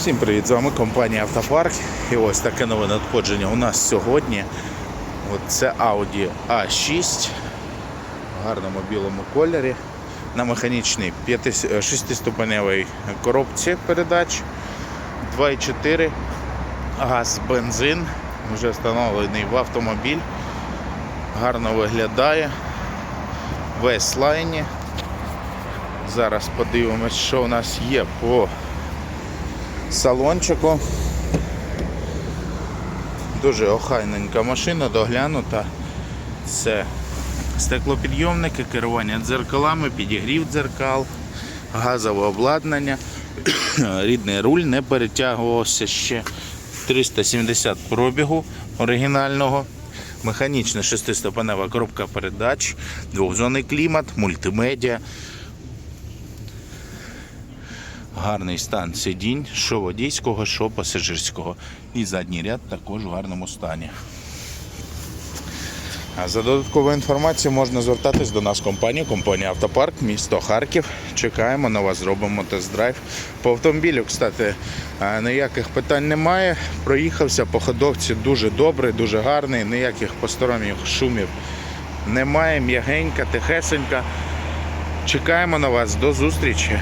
Всім привіт! З вами компанія Автопарк. І ось таке нове надходження у нас сьогодні. От це Audi A6 в гарному білому кольорі на механічній 6-ступеневій коробці передач 2,4 газ, бензин. Вже встановлений в автомобіль. Гарно виглядає. Весь лайні. Зараз подивимось, що у нас є по салончику. Дуже охайненька машина, доглянута. Це стеклопідйомники, керування дзеркалами, підігрів дзеркал, газове обладнання. Рідний руль не перетягувався ще 370 пробігу оригінального. Механічна шестиступенева коробка передач, двохзонний клімат, мультимедіа, гарний стан сидінь, що водійського, що пасажирського. І задній ряд також в гарному стані. А За додатковою інформацією можна звертатись до нас в компанію, компанія Автопарк, місто Харків. Чекаємо на вас, зробимо тест-драйв. По автомобілю, кстати, ніяких питань немає. Проїхався по ходовці дуже добрий, дуже гарний, ніяких посторонніх шумів немає. М'ягенька, тихесенька. Чекаємо на вас. До зустрічі.